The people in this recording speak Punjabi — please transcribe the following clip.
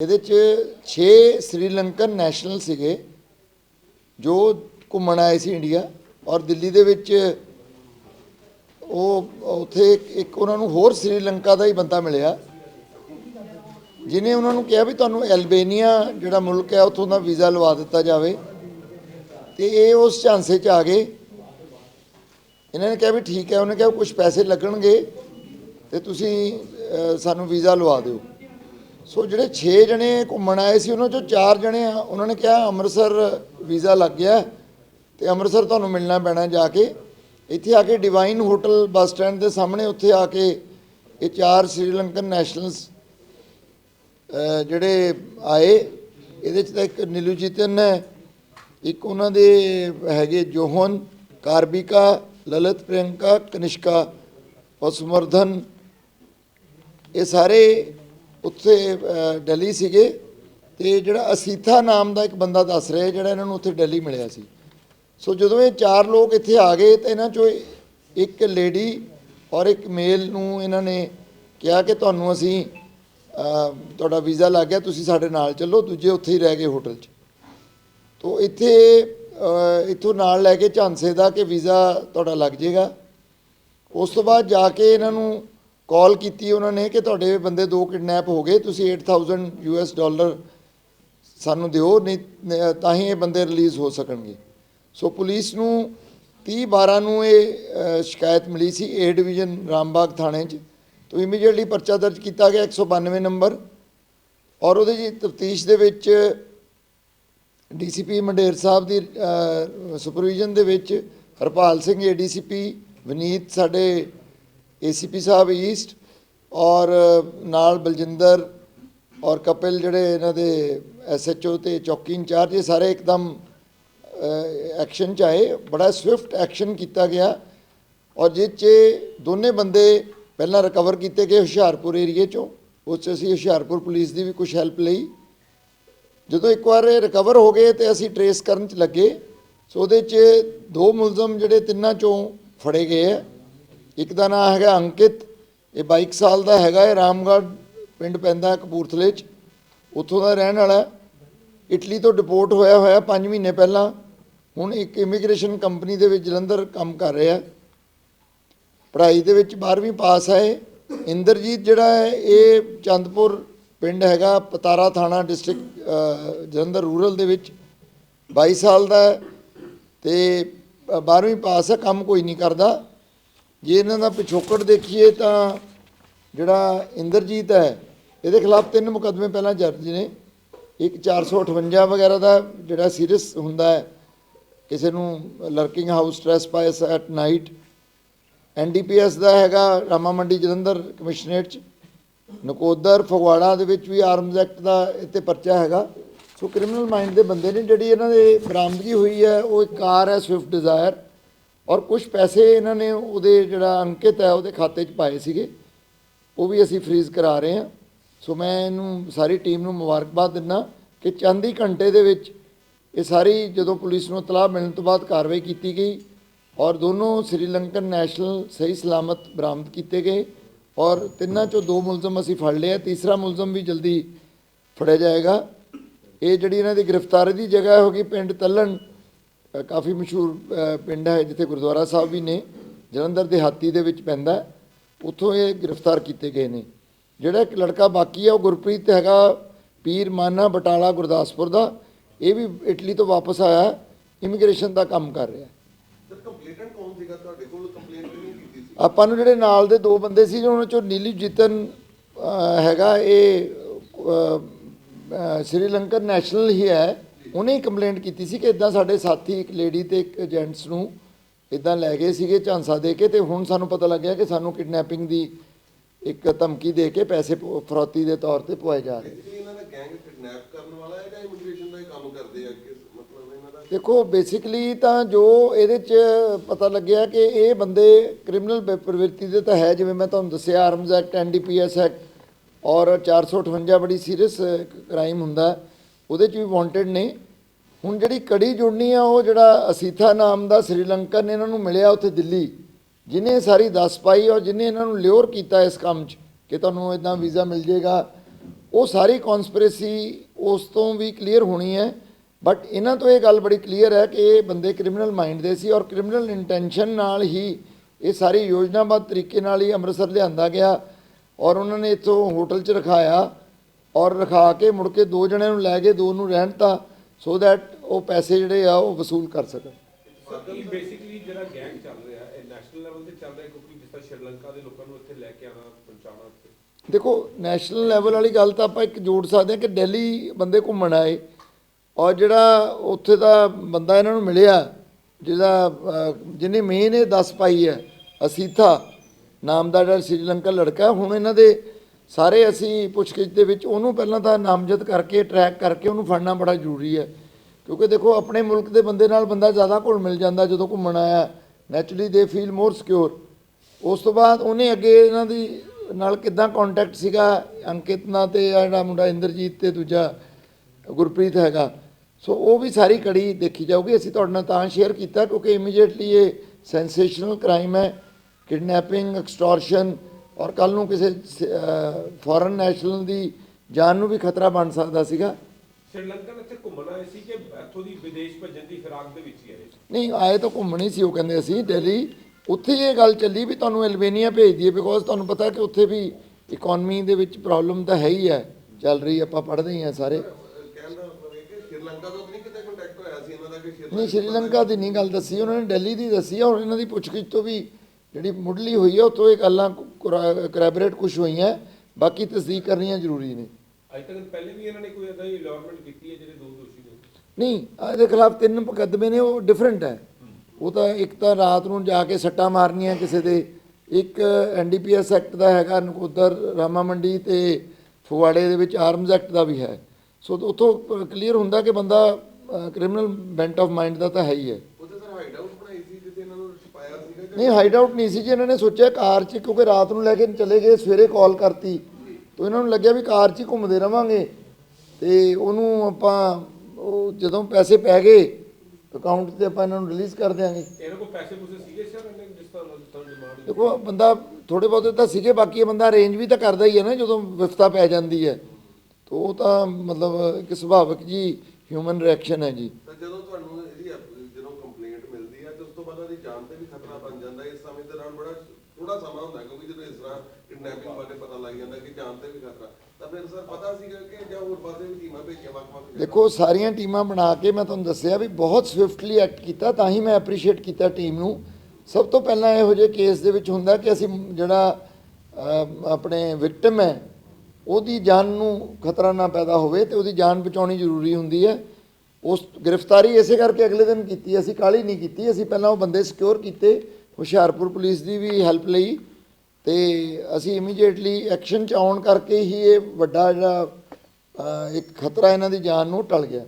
ਇਹਦੇ ਚ 6 ਸ੍ਰੀਲੰਕਨ ਨੈਸ਼ਨਲ ਸੀਗੇ, ਜੋ ਘੁੰਮਣ ਆਏ ਸੀ ਇੰਡੀਆ ਔਰ ਦਿੱਲੀ ਦੇ ਵਿੱਚ ਉਹ ਉੱਥੇ ਇੱਕ- ਉਹਨਾਂ ਨੂੰ ਹੋਰ ਸ੍ਰੀਲੰਕਾ ਦਾ ਹੀ ਬੰਦਾ ਮਿਲਿਆ ਜਿਨੇ ਉਹਨਾਂ ਨੂੰ ਕਿਹਾ ਵੀ ਤੁਹਾਨੂੰ ਐਲਬੇਨੀਆ ਜਿਹੜਾ ਮੁਲਕ ਹੈ ਉੱਥੋਂ ਦਾ ਵੀਜ਼ਾ ਲਵਾ ਦਿੱਤਾ ਜਾਵੇ। ਤੇ ਇਹ ਉਸ ਝਾਂਸੇ 'ਚ ਆ ਗਏ। ਇਹਨਾਂ ਨੇ ਕਿਹਾ ਵੀ ਠੀਕ ਹੈ, ਉਹਨੇ ਕਿਹਾ ਕੁਝ ਪੈਸੇ ਲੱਗਣਗੇ ਤੇ ਤੁਸੀਂ ਸਾਨੂੰ ਵੀਜ਼ਾ ਲਵਾ ਦਿਓ। ਸੋ ਜਿਹੜੇ 6 ਜਣੇ ਘੁੰਮਣ ਆਏ ਸੀ, ਉਹਨਾਂ ਚੋਂ 4 ਜਣੇ ਆ। ਉਹਨਾਂ ਨੇ ਕਿਹਾ, ਅੰਮ੍ਰਿਤਸਰ ਵੀਜ਼ਾ ਲੱਗ ਗਿਆ ਤੇ ਅੰਮ੍ਰਿਤਸਰ ਤੁਹਾਨੂੰ ਮਿਲਣਾ ਪੈਣਾ ਜਾ ਕੇ। ਇੱਥੇ ਆ ਕੇ ਡਿਵਾਈਨ ਹੋਟਲ ਬੱਸ ਸਟੈਂਡ ਦੇ ਸਾਹਮਣੇ, ਉੱਥੇ ਆ ਕੇ ਇਹ ਚਾਰ ਸ੍ਰੀਲੰਕਨ ਨੈਸ਼ਨਲਸ ਜਿਹੜੇ ਆਏ, ਇਹਦੇ ਚ ਤਾਂ ਇੱਕ ਨੀਲੂਜੀਤਨ ਹੈ, ਇੱਕ ਉਹਨਾਂ ਦੇ ਹੈਗੇ ਜੋਹਨ, ਕਾਰਬਿਕਾ, ਲਲਿਤ ਪ੍ਰਿਯੰਕਾ, ਕਨਿਸ਼ਕਾ ਔਰ ਇਹ ਸਾਰੇ ਉੱਥੇ ਅਹ, ਦਿੱਲੀ ਸੀਗੇ ਤੇ ਜਿਹੜਾ ਅਸੀਥਾ ਨਾਮ ਦਾ ਇੱਕ ਬੰਦਾ ਦੱਸ ਰਿਹਾ ਜਿਹੜਾ ਇਹਨਾਂ ਨੂੰ ਉੱਥੇ ਦਿੱਲੀ ਮਿਲਿਆ ਸੀ। ਸੋ ਜਦੋਂ ਇਹ ਚਾਰ ਲੋਕ ਇੱਥੇ ਆ ਗਏ ਤਾਂ ਇਹਨਾਂ ਚੋਂ ਇੱਕ ਲੇਡੀ ਔਰ ਇੱਕ ਮੇਲ ਨੂੰ ਇਹਨਾਂ ਨੇ ਕਿਹਾ ਕਿ ਤੁਹਾਨੂੰ ਅਸੀਂ ਤੁਹਾਡਾ ਵੀਜ਼ਾ ਲੱਗ ਗਿਆ ਤੁਸੀਂ ਸਾਡੇ ਨਾਲ ਚੱਲੋ ਦੂਜੇ ਉੱਥੇ ਹੀ ਰਹਿ ਗਏ ਹੋਟਲ 'ਚ। ਤੋ ਇੱਥੇ ਇੱਥੋਂ ਨਾਲ ਲੈ ਕੇ ਝਾਂਸੇ ਦਾ ਕਿ ਵੀਜ਼ਾ ਤੁਹਾਡਾ ਲੱਗ ਜਾਏਗਾ ਉਸ ਤੋਂ ਬਾਅਦ ਜਾ ਕੇ ਇਹਨਾਂ ਨੂੰ ਕਾਲ ਕੀਤੀ ਉਹਨਾਂ ਨੇ ਕਿ ਤੁਹਾਡੇ ਬੰਦੇ ਦੋ ਕਿਡਨੈਪ ਹੋ ਗਏ, ਤੁਸੀਂ 8000 ਯੂਐਸ ਡਾਲਰ ਸਾਨੂੰ ਦਿਓ, ਨਹੀਂ ਤਾਂ ਹੀ ਇਹ ਬੰਦੇ ਰਿਲੀਜ਼ ਹੋ ਸਕਣਗੇ। ਸੋ ਪੁਲਿਸ ਨੂੰ 30 12 ਨੂੰ ਇਹ ਸ਼ਿਕਾਇਤ ਮਿਲੀ ਸੀ ਏ ਡਿਵੀਜ਼ਨ ਰਾਮਬਾਗ ਥਾਣੇ 'ਚ। ਤੋਂ ਇਮੀਡੀਏਟਲੀ ਪਰਚਾ ਦਰਜ ਕੀਤਾ ਗਿਆ 192 ਨੰਬਰ ਔਰ ਉਹਦੇ ਜੀ ਤਫਤੀਸ਼ ਦੇ ਵਿੱਚ ਡੀਸੀਪੀ ਮੰਡੇਰ ਸਾਹਿਬ ਦੀ ਸੁਪਰਵਿਜ਼ਨ ਦੇ ਵਿੱਚ ਹਰਪਾਲ ਸਿੰਘ ਏਡੀਸੀਪੀ ਵਿਨੀਤ ਸਾਡੇ ਏਸੀਪੀ ਸਾਹਿਬ ਈਸਟ ਔਰ ਨਾਲ ਬਲਜਿੰਦਰ ਔਰ ਕਪਿਲ ਜਿਹੜੇ ਇਹਨਾਂ ਦੇ ਐਸਐਚਓ ਤੇ ਚੌਕੀ ਇੰਚਾਰਜ, ਇਹ ਸਾਰੇ ਇੱਕਦਮ ਐਕਸ਼ਨ ਚ ਆਏ। ਬੜਾ ਸਵਿਫਟ ਐਕਸ਼ਨ ਕੀਤਾ ਗਿਆ। ਔਰ ਜਿਸ 'ਚ ਦੋਨੇ ਬੰਦੇ ਪਹਿਲਾਂ ਰਿਕਵਰ ਕੀਤੇ ਗਏ ਹੁਸ਼ਿਆਰਪੁਰ ਏਰੀਏ ਚੋਂ। ਉਸ 'ਚ ਅਸੀਂ ਹੁਸ਼ਿਆਰਪੁਰ ਪੁਲਿਸ ਦੀ ਵੀ ਕੁਝ ਹੈਲਪ ਲਈ। ਜਦੋਂ ਇੱਕ ਵਾਰ ਇਹ ਰਿਕਵਰ ਹੋ ਗਏ ਤੇ ਅਸੀਂ ਟਰੇਸ ਕਰਨ ਚ ਲੱਗੇ, ਸੋ ਉਹਦੇ ਚ ਦੋ ਮੁਲਜ਼ਮ ਜਿਹੜੇ ਤਿੰਨਾਂ ਚੋਂ ਫੜੇ ਗਏ ਆ। ਇੱਕ ਦਾ ਨਾਮ ਹੈਗਾ ਅੰਕਿਤ, ਇਹ 22 ਸਾਲ ਦਾ ਹੈਗਾ, ਇਹ ਰਾਮਗੜ੍ਹ ਪਿੰਡ ਪੈਂਦਾ ਕਪੂਰਥਲੇ ਚ, ਉੱਥੋਂ ਦਾ ਰਹਿਣ ਵਾਲਾ ਇਟਲੀ ਤੋਂ ਡਿਪੋਰਟ ਹੋਇਆ ਹੋਇਆ 5 ਮਹੀਨੇ ਪਹਿਲਾਂ, ਹੁਣ ਇੱਕ ਇਮੀਗ੍ਰੇਸ਼ਨ ਕੰਪਨੀ ਦੇ ਵਿੱਚ ਜਲੰਧਰ ਕੰਮ ਕਰ ਰਿਹਾ ਪੜ੍ਹਾਈ ਦੇ ਵਿੱਚ 12ਵੀਂ ਪਾਸ ਹੈ ਇੰਦਰਜੀਤ ਜਿਹੜਾ ਹੈ, ਇਹ ਚੰਦਪੁਰ ਪਿੰਡ ਹੈਗਾ, ਪਤਾਰਾ ਥਾਣਾ ਡਿਸਟ੍ਰਿਕਟ ਜਲੰਧਰ ਰੂਰਲ ਦੇ ਵਿੱਚ 22 ਸਾਲ ਦਾ ਹੈ ਤੇ 12ਵੀਂ ਪਾਸ ਹੈ, ਕੰਮ ਕੋਈ ਨਹੀਂ ਕਰਦਾ। ਜੇ ਇਹਨਾਂ ਦਾ ਪਿਛੋਕੜ ਦੇਖੀਏ ਤਾਂ ਜਿਹੜਾ ਇੰਦਰਜੀਤ ਹੈ, ਇਹਦੇ ਖਿਲਾਫ ਤਿੰਨ ਮੁਕੱਦਮੇ ਪਹਿਲਾਂ ਦਰਜ ਨੇ। ਇੱਕ 458 ਵਗੈਰਾ ਦਾ ਜਿਹੜਾ ਸੀਰੀਅਸ ਹੁੰਦਾ ਹੈ, ਕਿਸੇ ਨੂੰ lurking house trespass at night. NDPS ਦਾ ਹੈਗਾ ਰਾਮਾ ਮੰਡੀ ਜਲੰਧਰ ਕਮਿਸ਼ਨਰੇਟ ਚ। ਨਕੋਦਰ ਫਗਵਾੜਾ ਦੇ ਵਿੱਚ ਵੀ ਆਰਮਜ਼ ਐਕਟ ਦਾ ਇੱਥੇ ਪਰਚਾ ਹੈਗਾ। ਸੋ ਕ੍ਰਿਮੀਨਲ ਮਾਈਂਡ ਦੇ ਬੰਦੇ ਨੇ ਜਿਹੜੀ ਇਹਨਾਂ ਦੇ ਬਰਾਮਦਗੀ ਹੋਈ ਹੈ, ਉਹ ਇੱਕ ਕਾਰ ਹੈ, ਸਵਿਫਟ ਡਿਜ਼ਾਇਰ। ਔਰ ਕੁਝ ਪੈਸੇ ਇਹਨਾਂ ਨੇ ਉਹਦੇ ਜਿਹੜਾ ਅੰਕਿਤ ਹੈ, ਉਹਦੇ ਖਾਤੇ 'ਚ ਪਾਏ ਸੀਗੇ। ਉਹ ਵੀ ਅਸੀਂ ਫ੍ਰੀਜ਼ ਕਰਾ ਰਹੇ ਹਾਂ। ਸੋ ਮੈਂ ਇਹਨੂੰ, ਸਾਰੀ ਟੀਮ ਨੂੰ ਮੁਬਾਰਕਬਾਦ ਦਿੰਦਾ ਕਿ ਚੰਦ ਹੀ ਘੰਟੇ ਦੇ ਵਿੱਚ ਇਹ ਸਾਰੀ ਜਦੋਂ ਪੁਲਿਸ ਨੂੰ ਤਲਾਹ ਮਿਲਣ ਤੋਂ ਬਾਅਦ ਕਾਰਵਾਈ ਕੀਤੀ ਗਈ ਔਰ ਦੋਨੋਂ ਸ੍ਰੀਲੰਕਨ ਨੈਸ਼ਨਲ ਸਹੀ ਸਲਾਮਤ ਬਰਾਮਦ ਕੀਤੇ ਗਏ ਔਰ ਤਿੰਨਾਂ ਚੋਂ ਦੋ ਮੁਲਜ਼ਮ ਅਸੀਂ ਫੜ ਲਿਆ ਤੀਸਰਾ ਮੁਲਜ਼ਮ ਵੀ ਜਲਦੀ ਫੜਿਆ ਜਾਏਗਾ। ਇਹ ਜਿਹੜੀ ਇਹਨਾਂ ਦੀ ਗ੍ਰਿਫਤਾਰੀ ਦੀ ਜਗ੍ਹਾ ਹੋ ਗਈ ਪਿੰਡ ਤੱਲਣ ਕਾਫੀ ਮਸ਼ਹੂਰ ਪਿੰਡ ਹੈ ਜਿੱਥੇ ਗੁਰਦੁਆਰਾ ਸਾਹਿਬ ਵੀ ਨੇ ਜਲੰਧਰ ਦੇ ਹਾਤੀ ਦੇ ਵਿੱਚ ਪੈਂਦਾ। ਉੱਥੋਂ ਇਹ ਗ੍ਰਿਫਤਾਰ ਕੀਤੇ ਗਏ ਨੇ। ਜਿਹੜਾ ਇੱਕ ਲੜਕਾ ਬਾਕੀ ਹੈ ਉਹ ਗੁਰਪ੍ਰੀਤ ਹੈਗਾ ਪੀਰ ਮਾਨਾ ਬਟਾਲਾ ਗੁਰਦਾਸਪੁਰ ਦਾ। ਇਹ ਵੀ ਇਟਲੀ ਤੋਂ ਵਾਪਸ ਆਇਆ ਇਮੀਗ੍ਰੇਸ਼ਨ ਦਾ ਕੰਮ ਕਰ ਰਿਹਾ ਸਰ ਕੰਪਲੇਂਟੈਂਟ ਕੌਣ ਸੀਗਾ ਤੁਹਾਡੇ ਕੋਲ? ਕੰਪਲੇਂਟ ਕਿਹਨੇ ਕੀਤੀ ਸੀ? ਆਪਾਂ ਨੂੰ ਜਿਹੜੇ ਨਾਲ ਦੇ ਦੋ ਬੰਦੇ ਸੀ ਉਹਨਾਂ ਚੋਂ ਨੀਲੀ ਜਿਤਨ ਹੈਗਾ ਇਹ ਸ੍ਰੀਲੰਕਨ ਨੈਸ਼ਨਲ ਹੀ ਹੈ। ਉਹਨੇ ਹੀ ਕੰਪਲੇਂਟ ਕੀਤੀ ਸੀ ਕਿ ਇਦਾਂ ਸਾਡੇ ਸਾਥੀ ਇੱਕ ਲੇਡੀ ਤੇ ਇੱਕ ਜੈਂਟਸ ਨੂੰ ਇਦਾਂ ਲੈ ਗਏ ਸੀਗੇ ਝਾਂਸਾ ਦੇ ਕੇ ਤੇ ਹੁਣ ਸਾਨੂੰ ਪਤਾ ਲੱਗਿਆ ਕਿ ਸਾਨੂੰ ਕਿਡਨੈਪਿੰਗ ਦੀ ਇੱਕ ਧਮਕੀ ਦੇ ਕੇ ਪੈਸੇ ਫਰੌਤੀ ਦੇ ਤੌਰ ਤੇ ਪਵਾਏ ਜਾ ਰਹੇ। ਬੇਸਿਕਲੀ ਇਹਨਾਂ ਦਾ ਗੈਂਗ ਕਿਡਨੈਪ ਕਰਨ ਵਾਲਾ ਹੈ ਜਾਂ ਇਮੀਗ੍ਰੇਸ਼ਨ ਦਾ ਹੀ ਕੰਮ ਕਰਦੇ ਆ? ਕਿਸ ਮਤਲਬ ਇਹਨਾਂ ਦਾ? ਦੇਖੋ ਬੇਸਿਕਲੀ ਤਾਂ ਜੋ ਇਹਦੇ ਚ ਪਤਾ ਲੱਗਿਆ ਕਿ ਇਹ ਬੰਦੇ ਕ੍ਰਿਮੀਨਲ ਪ੍ਰਵਿਰਤੀ ਦੇ ਤਾਂ ਹੈ ਜਿਵੇਂ ਮੈਂ ਤੁਹਾਨੂੰ ਦੱਸਿਆ ਆਰਮਜ਼ ਐਕਟ ਐਨਡੀਪੀਐਸ ਐਕਟ ਔਰ 458 ਬੜੀ ਸੀਰੀਅਸ ਕ੍ਰਾਈਮ ਹੁੰਦਾ। ਉਹਦੇ ਚ ਵੀ ਵਾਂਟਡ ਨੇ। ਹੁਣ ਜਿਹੜੀ ਕੜੀ ਜੁੜਨੀ ਆ, ਉਹ ਜਿਹੜਾ ਅਸੀਥਾ ਨਾਮ ਦਾ ਸ੍ਰੀਲੰਕਨ ਇਹਨਾਂ ਨੂੰ ਮਿਲਿਆ ਉੱਥੇ ਦਿੱਲੀ। ਜਿਨੇ ਸਾਰੀ ਦੱਸ ਪਾਈ ਔਰ ਜਿਨੇ ਇਹਨਾਂ ਨੂੰ ਲਿਓਰ ਕੀਤਾ ਇਸ ਕੰਮ 'ਚ ਕਿ ਤੁਹਾਨੂੰ ਇਦਾਂ ਵੀਜ਼ਾ ਮਿਲ ਜਾਏਗਾ ਉਹ ਸਾਰੀ ਕਨਸਪੀਰੇਸੀ ਉਸ ਤੋਂ ਵੀ ਕਲੀਅਰ ਹੋਣੀ ਹੈ। ਬਟ ਇਹਨਾਂ ਤੋਂ ਇਹ ਗੱਲ ਬੜੀ ਕਲੀਅਰ ਹੈ ਕਿ ਇਹ ਬੰਦੇ ਕ੍ਰਿਮੀਨਲ ਮਾਈਂਡ ਦੇ ਸੀ ਔਰ ਕ੍ਰਿਮੀਨਲ ਇੰਟੈਂਸ਼ਨ ਨਾਲ ਹੀ ਇਹ ਸਾਰੀ ਯੋਜਨਾਬੱਧ ਤਰੀਕੇ ਨਾਲ ਹੀ ਅੰਮ੍ਰਿਤਸਰ ਲਿਆਂਦਾ ਗਿਆ। ਔਰ ਉਹਨਾਂ ਨੇ ਇੱਥੋਂ ਹੋਟਲ 'ਚ ਰਖਾਇਆ। ਔਰ ਰਖਾ ਕੇ ਮੁੜ ਕੇ ਦੋ ਜਣਿਆਂ ਨੂੰ ਲੈ ਗਏ ਦੋ ਨੂੰ ਰਹਿਣ ਤਾ ਸੋ ਦੈਟ ਉਹ ਪੈਸੇ ਜਿਹੜੇ ਆ ਉਹ ਵਸੂਲ ਕਰ ਸਕਣ। ਇਹ ਬੇਸਿਕਲੀ ਜਿਹੜਾ ਗੈਂਗ ਚੱਲ ਰਿਹਾ ਹੈ ਇਹ ਨੈਸ਼ਨਲ ਲੈਵਲ ਤੇ ਚੱਲ ਰਿਹਾ ਕਿਉਂਕਿ ਜਿਸ ਤਰ੍ਹਾਂ ਸ਼੍ਰੀਲੰਕਾ ਦੇ ਲੋਕਾਂ ਨੂੰ ਇੱਥੇ ਲੈ ਕੇ ਆਣਾ ਪਹੁੰਚਾਉਣਾ ਉੱਥੇ ਦੇਖੋ ਨੈਸ਼ਨਲ ਲੈਵਲ ਵਾਲੀ ਗੱਲ ਤਾਂ ਆਪਾਂ ਇੱਕ ਜੋੜ ਸਕਦੇ ਹਾਂ ਕਿ ਦਿੱਲੀ ਬੰਦੇ ਘੁੰਮਣ ਆਏ ਔਰ ਜਿਹੜਾ ਉੱਥੇ ਦਾ ਬੰਦਾ ਇਹਨਾਂ ਨੂੰ ਮਿਲਿਆ ਜਿਹਦਾ ਜਿਹਨੇ ਮੇਨ ਇਹ ਦੱਸ ਪਾਈ ਹੈ ਅਸੀਥਾ ਨਾਮ ਦਾ ਜਿਹੜਾ ਸ੍ਰੀਲੰਕਾ ਲੜਕਾ ਹੁਣ ਇਹਨਾਂ ਦੇ ਸਾਰੇ ਅਸੀਂ ਪੁੱਛਗਿੱਛ ਦੇ ਵਿੱਚ ਉਹਨੂੰ ਪਹਿਲਾਂ ਤਾਂ ਨਾਮਜ਼ਦ ਕਰਕੇ ਟਰੈਕ ਕਰਕੇ ਉਹਨੂੰ ਫੜਨਾ ਬੜਾ ਜ਼ਰੂਰੀ ਹੈ। ਕਿਉਂਕਿ ਦੇਖੋ, ਆਪਣੇ ਮੁਲਕ ਦੇ ਬੰਦੇ ਨਾਲ ਬੰਦਾ ਜ਼ਿਆਦਾ ਘੁਲ ਮਿਲ ਜਾਂਦਾ ਜਦੋਂ ਘੁੰਮਣ ਆਇਆ। ਨੈਚੁਰਲੀ ਦੇ ਫੀਲ ਮੋਰ ਸਿਕਿਉਰ ਉਸ ਤੋਂ ਬਾਅਦ ਉਹਨੇ ਅੱਗੇ ਇਹਨਾਂ ਦੀ ਨਾਲ ਕਿੱਦਾਂ ਕੰਟੈਕਟ ਸੀਗਾ? ਅੰਕਿਤ ਨਾਲ ਤੇ ਜਿਹੜਾ ਮੁੰਡਾ, ਇੰਦਰਜੀਤ ਤੇ ਦੂਜਾ, ਗੁਰਪ੍ਰੀਤ ਹੈਗਾ। ਸੋ ਉਹ ਵੀ ਸਾਰੀ ਕੜੀ ਦੇਖੀ ਜਾਊਗੀ। ਅਸੀਂ ਤੁਹਾਡੇ ਨਾਲ ਤਾਂ ਸ਼ੇਅਰ ਕੀਤਾ ਕਿਉਂਕਿ ਇਮੀਡੀਏਟਲੀ ਇਹ ਸੈਂਸੇਸ਼ਨਲ ਕ੍ਰਾਈਮ ਹੈ। ਕਿਡਨੈਪਿੰਗ ਐਕਸਟੋਰਸ਼ਨ ਔਰ ਕੱਲ ਨੂੰ ਕਿਸੇ ਫੋਰਨ ਨੈਸ਼ਨਲ ਦੀ ਜਾਨ ਨੂੰ ਵੀ ਖਤਰਾ ਬਣ ਸਕਦਾ ਸੀਗਾ। ਸ਼੍ਰੀਲੰਕਾ ਇੱਥੇ ਘੁੰਮਣ ਆਏ ਸੀ ਕਿ ਇੱਥੋਂ ਦੀ ਵਿਦੇਸ਼ ਭੇਜਣ ਦੀ ਫਿਰਾਕ ਦੇ ਵਿੱਚ ਹੀ ਆਏ ਸੀ। ਨਹੀਂ ਆਏ ਤਾਂ ਘੁੰਮਣ ਹੀ ਸੀ ਉਹ ਕਹਿੰਦੇ ਅਸੀਂ ਦਿੱਲੀ। ਉੱਥੇ ਇਹ ਗੱਲ ਚੱਲੀ ਵੀ ਤੁਹਾਨੂੰ ਐਲਬੇਨੀਆ ਭੇਜ ਦਈਏ ਬਿਕੋਜ਼ ਤੁਹਾਨੂੰ ਪਤਾ ਕਿ ਉੱਥੇ ਵੀ ਇਕਨੋਮੀ ਦੇ ਵਿੱਚ ਪ੍ਰੋਬਲਮ ਤਾਂ ਹੈ ਹੀ ਹੈ। ਚੱਲ ਰਹੀ ਆਪਾਂ ਪੜ੍ਹਦੇ ਹੀ ਹਾਂ ਸਾਰੇ। ਨਹੀਂ ਕਿਤੇ ਕੰਟੈਕਟ ਹੋਇਆ ਸੀ ਇਹਨਾਂ ਦਾ ਕਿ ਸ਼੍ਰੀਲੰਕਾ ਦੀ ਨਹੀਂ ਗੱਲ ਦੱਸੀ ਉਹਨਾਂ ਨੇ ਦਿੱਲੀ ਦੀ ਦੱਸੀ ਆ ਔਰ ਇਹਨਾਂ ਦੀ ਪੁੱਛਗਿੱਛ ਤੋਂ ਵੀ ਜਿਹੜੀ ਮੁੱਢਲੀ ਹੋਈ ਹੈ ਉੱਥੋਂ ਇਹ ਗੱਲਾਂ ਕਰੈਬਰੇਟ ਕੁਝ ਹੋਈਆਂ ਬਾਕੀ ਤਸਦੀਕ ਕਰਨੀਆਂ ਜ਼ਰੂਰੀ ਨੇ। ਅੱਜ ਤੱਕ ਪਹਿਲੇ ਵੀ ਇਹਨਾਂ ਨੇ ਕੋਈ ਅਦਾ ਇਨਵੋਲਵਮੈਂਟ ਕੀਤੀ ਹੈ ਜਿਹੜੇ ਦੋ ਦੋਸ਼ੀ ਨੇ? ਨਹੀਂ ਇਹਦੇ ਖਿਲਾਫ ਤਿੰਨ ਮੁਕੱਦਮੇ ਨੇ ਉਹ ਡਿਫਰੈਂਟ ਹੈ। ਉਹ ਤਾਂ ਇੱਕ ਤਾਂ ਰਾਤ ਨੂੰ ਜਾ ਕੇ ਸੱਟਾਂ ਮਾਰਨੀਆਂ ਕਿਸੇ ਦੇ ਇੱਕ ਐਨਡੀਪੀਐਸ ਐਕਟ ਦਾ ਹੈਗਾ ਨਕੋਦਰ ਰਾਮਾ ਮੰਡੀ ਤੇ ਫਗਵਾੜੇ ਦੇ ਵਿੱਚ ਆਰਮਜ਼ ਐਕਟ ਦਾ ਵੀ ਹੈ। ਸੋ ਉਥੋਂ ਕਲੀਅਰ ਹੁੰਦਾ ਕਿ ਬੰਦਾ ਕ੍ਰਿਮੀਨਲ ਬੈਂਟ ਆਫ ਮਾਈਂਡ ਦਾ ਤਾਂ ਹੈ ਹੀ ਹੈ ਉੱਥੇ ਸਰ ਹਾਈਡ ਆਊਟ ਬਣਾਈ ਸੀ ਜਿੱਥੇ ਇਹਨਾਂ ਨੂੰ ਛੁਪਾਇਆ ਸੀਗਾ ਕਿ ਨਹੀਂ ਹਾਈਡ ਆਊਟ ਨਹੀਂ ਸੀ ਜੀ ਇਹਨਾਂ ਨੇ ਸੋਚਿਆ ਕਾਰ 'ਚ ਕਿਉਂਕਿ ਰਾਤ ਨੂੰ ਲੈ ਕੇ ਚਲੇ ਗਏ ਸਵੇਰੇ ਕਾਲ ਕਰਤੀ। ਤਾਂ ਇਹਨਾਂ ਨੂੰ ਲੱਗਿਆ ਵੀ ਕਾਰ 'ਚ ਹੀ ਘੁੰਮਦੇ ਰਵਾਂਗੇ। ਤੇ ਉਹਨੂੰ ਆਪਾਂ ਉਹ ਜਦੋਂ ਪੈਸੇ ਪੈ ਗਏ ਅਕਾਊਂਟ ਤੇ ਆਪਾਂ ਇਹਨਾਂ ਨੂੰ ਰਿਲੀਜ਼ ਕਰ ਦਿਆਂਗੇ। ਇਹਨਾਂ ਕੋਲ ਪੈਸੇ ਪੂਸੇ ਸੀਗੇ ਸਰ ਇਹਨੇ ਜਿਸ ਤਰ੍ਹਾਂ ਤਰ੍ਹਾਂ ਡਿਮਾਂਡ ਦੇਖੋ ਬੰਦਾ ਥੋੜੇ ਬਹੁਤੇ ਤਾਂ ਸੀਗੇ ਬਾਕੀ ਇਹ ਬੰਦਾ ਅਰੇਂਜ ਵੀ ਤਾਂ ਕਰਦਾ ਹੀ ਹੈ ਨਾ ਜਦੋਂ ਵਿਫਤਾ ਪੈ ਜਾਂਦੀ ਹੈ। ਤਾਂ ਉਹ ਤਾਂ ਮਤਲਬ ਇੱਕ ਸੁਭਾਵਿਕ ਜੀ ਹਿਊਮਨ ਰਿਐਕਸ਼ਨ ਹੈ ਜੀ ਤਾਂ ਜਦੋਂ ਤੁਹਾਨੂੰ ਇਹਦੀ ਅਪ- ਜਦੋਂ ਕੰਪਲੇਂਟ ਮਿਲਦੀ ਹੈ ਜਾਨ ਤੇ ਵੀ ਖਤਰਾ ਬਣ ਜਾਂਦਾ, ਇਸ ਸਮੇਂ ਦੌਰਾਨ ਬੜਾ ਥੋੜਾ ਸਮਾਂ ਹੁੰਦਾ, ਕਿਉਂਕਿ ਜਦੋਂ ਇਸ ਤਰ੍ਹਾਂ ਕਿਡਨੈਪਿੰਗ ਬਾਰੇ ਪਤਾ ਲੱਗ ਜਾਂਦਾ ਕਿ ਜਾਨ ਤੇ ਵੀ ਖਤਰਾ, ਤਾਂ ਫਿਰ ਸਰ ਪਤਾ ਸੀਗਾ ਕਿ ਜਾਂ ਹੋਰ ਪਾਸੇ ਵੀ ਟੀਮਾਂ ਭੇਜੀਆਂ ਵੱਖ-ਵੱਖ ਦੇਖੋ, ਸਾਰੀਆਂ ਟੀਮਾਂ ਬਣਾ ਕੇ ਮੈਂ ਤੁਹਾਨੂੰ ਦੱਸਿਆ ਵੀ ਬਹੁਤ ਸਵਿਫਟਲੀ ਐਕਟ ਕੀਤਾ, ਤਾਂ ਹੀ ਮੈਂ ਐਪਰੀਸ਼ੀਏਟ ਕੀਤਾ ਟੀਮ ਨੂੰ। ਸਭ ਤੋਂ ਪਹਿਲਾਂ ਇਹੋ ਜਿਹੇ ਕੇਸ ਦੇ ਵਿੱਚ ਹੁੰਦਾ ਕਿ ਅਸੀਂ ਜਿਹੜਾ ਆਪਣੇ ਵਿਕਟਮ ਹੈ, ਉਹਦੀ ਜਾਨ ਨੂੰ ਖਤਰਾ ਨਾ ਪੈਦਾ ਹੋਵੇ ਤੇ ਉਹਦੀ ਜਾਨ ਬਚਾਉਣੀ ਜ਼ਰੂਰੀ ਹੁੰਦੀ ਹੈ। ਉਸ ਗ੍ਰਿਫਤਾਰੀ ਇਸੇ ਕਰਕੇ ਅਗਲੇ ਦਿਨ ਕੀਤੀ, ਅਸੀਂ ਕਾਲੀ ਨਹੀਂ ਕੀਤੀ, ਅਸੀਂ ਪਹਿਲਾਂ ਉਹ ਬੰਦੇ ਸਿਕਿਉਰ ਕੀਤੇ, ਹੁਸ਼ਿਆਰਪੁਰ ਪੁਲਿਸ ਦੀ ਵੀ ਹੈਲਪ ਲਈ ਤੇ ਅਸੀਂ ਇਮੀਡੀਏਟਲੀ ਐਕਸ਼ਨ ਚ ਆਉਣ ਕਰਕੇ ਹੀ ਇਹ ਵੱਡਾ ਜਿਹੜਾ ਇੱਕ ਖਤਰਾ ਇਹਨਾਂ ਦੀ ਜਾਨ ਨੂੰ ਟਲ ਗਿਆ।